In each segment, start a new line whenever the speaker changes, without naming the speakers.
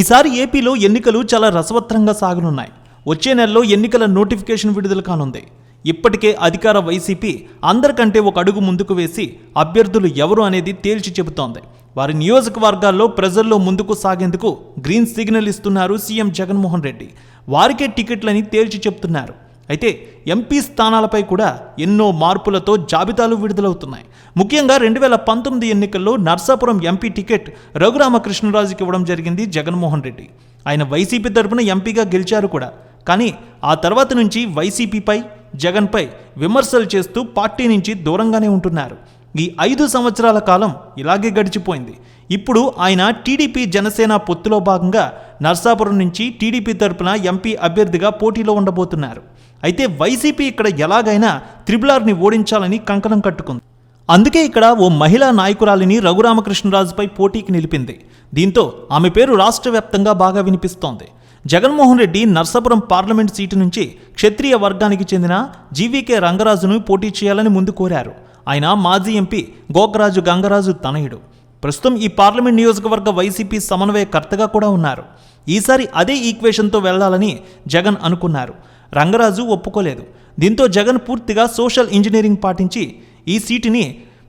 ఈసారి ఏపీలో ఎన్నికలు చాలా రసవత్రంగా సాగనున్నాయి. వచ్చే నెలలో ఎన్నికల నోటిఫికేషన్ విడుదల కానుంది. ఇప్పటికే అధికార వైసీపీ అందరికంటే ఒక అడుగు ముందుకు వేసి అభ్యర్థులు ఎవరు అనేది తేల్చి చెబుతోంది. వారి నియోజకవర్గాల్లో ప్రజల్లో ముందుకు సాగేందుకు గ్రీన్ సిగ్నల్ ఇస్తున్నారు సీఎం జగన్మోహన్ రెడ్డి. వారికే టికెట్లని తేల్చి చెప్తున్నారు అయితే ఎంపీ స్థానాలపై కూడా ఎన్నో మార్పులతో జాబితాలు విడుదలవుతున్నాయి. ముఖ్యంగా రెండు వేల పంతొమ్మిది ఎన్నికల్లో నర్సాపురం ఎంపీ టికెట్ రఘురామకృష్ణరాజుకి ఇవ్వడం జరిగింది జగన్మోహన్ రెడ్డి. ఆయన వైసీపీ తరపున ఎంపీగా గెలిచారు కూడా. కానీ ఆ తర్వాత నుంచి వైసీపీపై జగన్పై విమర్శలు చేస్తూ పార్టీ నుంచి దూరంగానే ఉంటున్నారు. ఈ ఐదు సంవత్సరాల కాలం ఇలాగే గడిచిపోయింది. ఇప్పుడు ఆయన టీడీపీ జనసేన పొత్తులో భాగంగా నర్సాపురం నుంచి టీడీపీ తరపున ఎంపీ అభ్యర్థిగా పోటీలో ఉండబోతున్నారు. అయితే వైసీపీ ఇక్కడ ఎలాగైనా త్రిబులార్ని ఓడించాలని కంకణం కట్టుకుంది. అందుకే ఇక్కడ ఓ మహిళా నాయకురాలిని రఘురామకృష్ణరాజుపై పోటీకి నిలిపింది. దీంతో ఆమె పేరు రాష్ట్ర వ్యాప్తంగా బాగా వినిపిస్తోంది. జగన్మోహన్ రెడ్డి నర్సాపురం పార్లమెంట్ సీటు నుంచి క్షత్రియ వర్గానికి చెందిన జీవీకే రంగరాజును పోటీ చేయాలని ముందు కోరారు. ఆయన మాజీ ఎంపీ గోకరాజు గంగరాజు తనయుడు. ప్రస్తుతం ఈ పార్లమెంట్ నియోజకవర్గ వైసీపీ సమన్వయకర్తగా కూడా ఉన్నారు. ఈసారి అదే ఈక్వేషన్తో వెళ్ళాలని జగన్ అనుకున్నారు. రంగరాజు ఒప్పుకోలేదు. దీంతో జగన్ పూర్తిగా సోషల్ ఇంజనీరింగ్ పాటించి ఈ సీటుని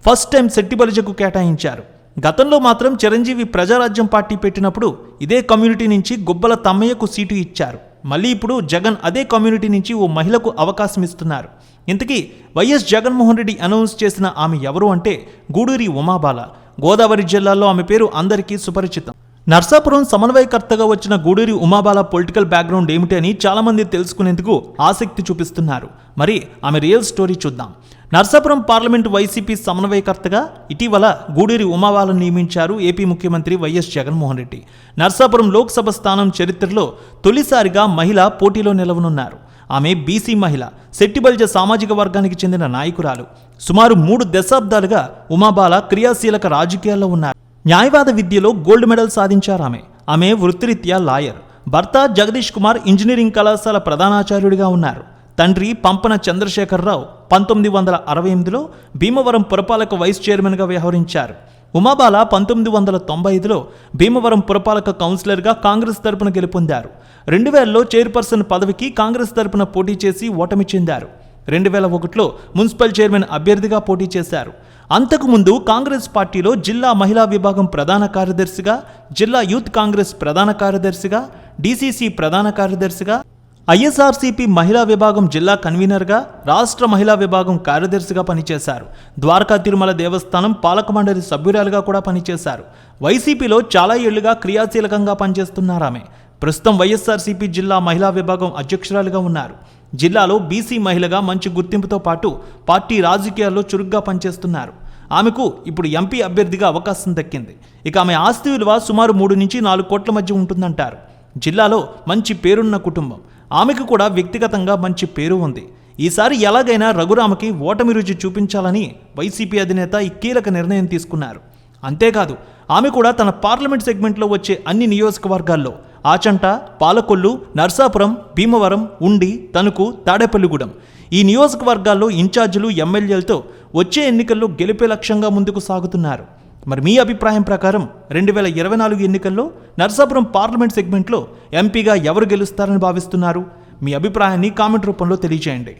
ఫస్ట్ టైం శెట్టిబలిజకు కేటాయించారు. గతంలో మాత్రం చిరంజీవి ప్రజారాజ్యం పార్టీ పెట్టినప్పుడు ఇదే కమ్యూనిటీ నుంచి గుబ్బల తమ్మయ్యకు సీటు ఇచ్చారు. మళ్ళీ ఇప్పుడు జగన్ అదే కమ్యూనిటీ నుంచి ఓ మహిళకు అవకాశం ఇస్తున్నారు. ఇంతకీ వైఎస్ జగన్మోహన్ రెడ్డి అనౌన్స్ చేసిన ఆమె ఎవరు అంటే గూడూరి ఉమాబాల. గోదావరి జిల్లాలో ఆమె పేరు అందరికీ సుపరిచితం. నర్సాపురం సమన్వయకర్తగా వచ్చిన గూడూరి ఉమాబాల పొలిటికల్ బ్యాక్గ్రౌండ్ ఏమిటి అని చాలామంది తెలుసుకునేందుకు ఆసక్తి చూపిస్తున్నారు. మరి ఆమె రియల్ స్టోరీ చూద్దాం. నర్సాపురం పార్లమెంటు వైసీపీ సమన్వయకర్తగా ఇటీవల గూడూరి ఉమావాలను నియమించారు ఏపీ ముఖ్యమంత్రి వైఎస్ జగన్మోహన్ రెడ్డి. నర్సాపురం లోక్సభ స్థానం చరిత్రలో తొలిసారిగా మహిళ పోటీలో నిలవనున్నారు. ఆమె బీసీ మహిళ శెట్టిబల్జ సామాజిక వర్గానికి చెందిన నాయకురాలు. సుమారు మూడు దశాబ్దాలుగా ఉమాబాల క్రియాశీలక రాజకీయాల్లో ఉన్నారు. న్యాయవాద విద్యలో గోల్డ్ మెడల్ సాధించారు ఆమె. ఆమె వృత్తిరీత్యా లాయర్. భర్త జగదీష్ కుమార్ ఇంజనీరింగ్ కళాశాల ప్రధానాచార్యుడిగా ఉన్నారు. తండ్రి పంపన చంద్రశేఖరరావు పంతొమ్మిది వందల అరవై ఎనిమిదిలో భీమవరం పురపాలక వైస్ చైర్మన్గా వ్యవహరించారు. ఉమాబాల పంతొమ్మిది వందల తొంభై ఐదులో భీమవరం పురపాలక కౌన్సిలర్గా కాంగ్రెస్ తరపున గెలుపొందారు. రెండు వేలలో చైర్పర్సన్ పదవికి కాంగ్రెస్ తరపున పోటీ చేసి ఓటమి చెందారు. రెండు వేల ఒకటిలో మున్సిపల్ చైర్మన్ అభ్యర్థిగా పోటీ చేశారు. అంతకుముందు కాంగ్రెస్ పార్టీలో జిల్లా మహిళా విభాగం ప్రధాన కార్యదర్శిగా జిల్లా యూత్ కాంగ్రెస్ ప్రధాన కార్యదర్శిగా డీసీసీ ప్రధాన కార్యదర్శిగా ఐఎస్ఆర్సీపీ మహిళా విభాగం జిల్లా కన్వీనర్గా రాష్ట్ర మహిళా విభాగం కార్యదర్శిగా పనిచేశారు. ద్వారకా తిరుమల దేవస్థానం పాలక మండలి సభ్యురాలుగా కూడా పనిచేశారు. వైసీపీలో చాలా ఏళ్ళుగా క్రియాశీలకంగా పనిచేస్తున్నారు ఆమె. ప్రస్తుతం వైఎస్ఆర్సీపీ జిల్లా మహిళా విభాగం అధ్యక్షురాలుగా ఉన్నారు. జిల్లాలో బీసీ మహిళగా మంచి గుర్తింపుతో పాటు పార్టీ రాజకీయాల్లో చురుగ్గా పనిచేస్తున్నారు. ఆమెకు ఇప్పుడు ఎంపీ అభ్యర్థిగా అవకాశం దక్కింది. ఇక ఆమె ఆస్తి విలువ సుమారు మూడు నుంచి నాలుగు కోట్ల మధ్య ఉంటుందంటారు. జిల్లాలో మంచి పేరున్న కుటుంబం. ఆమెకు కూడా వ్యక్తిగతంగా మంచి పేరు ఉంది. ఈసారి ఎలాగైనా రఘురామకి ఓటమి రుచి చూపించాలని వైసీపీ అధినేత ఈ కీలక నిర్ణయం తీసుకున్నారు. అంతేకాదు ఆమె కూడా తన పార్లమెంట్ సెగ్మెంట్లో వచ్చే అన్ని నియోజకవర్గాల్లో ఆచంట పాలకొల్లు నర్సాపురం భీమవరం ఉండి తణుకు తాడేపల్లిగూడెం. ఈ నియోజకవర్గాల్లో ఇన్ఛార్జీలు ఎమ్మెల్యేలతో వచ్చే ఎన్నికల్లో గెలిపే లక్ష్యంగా ముందుకు సాగుతున్నారు. మరి మీ అభిప్రాయం ప్రకారం రెండు వేల ఇరవై నాలుగు ఎన్నికల్లో నర్సాపురం పార్లమెంట్ సెగ్మెంట్లో ఎంపీగా ఎవరు గెలుస్తారని భావిస్తున్నారు? మీ అభిప్రాయాన్ని కామెంట్ రూపంలో తెలియజేయండి.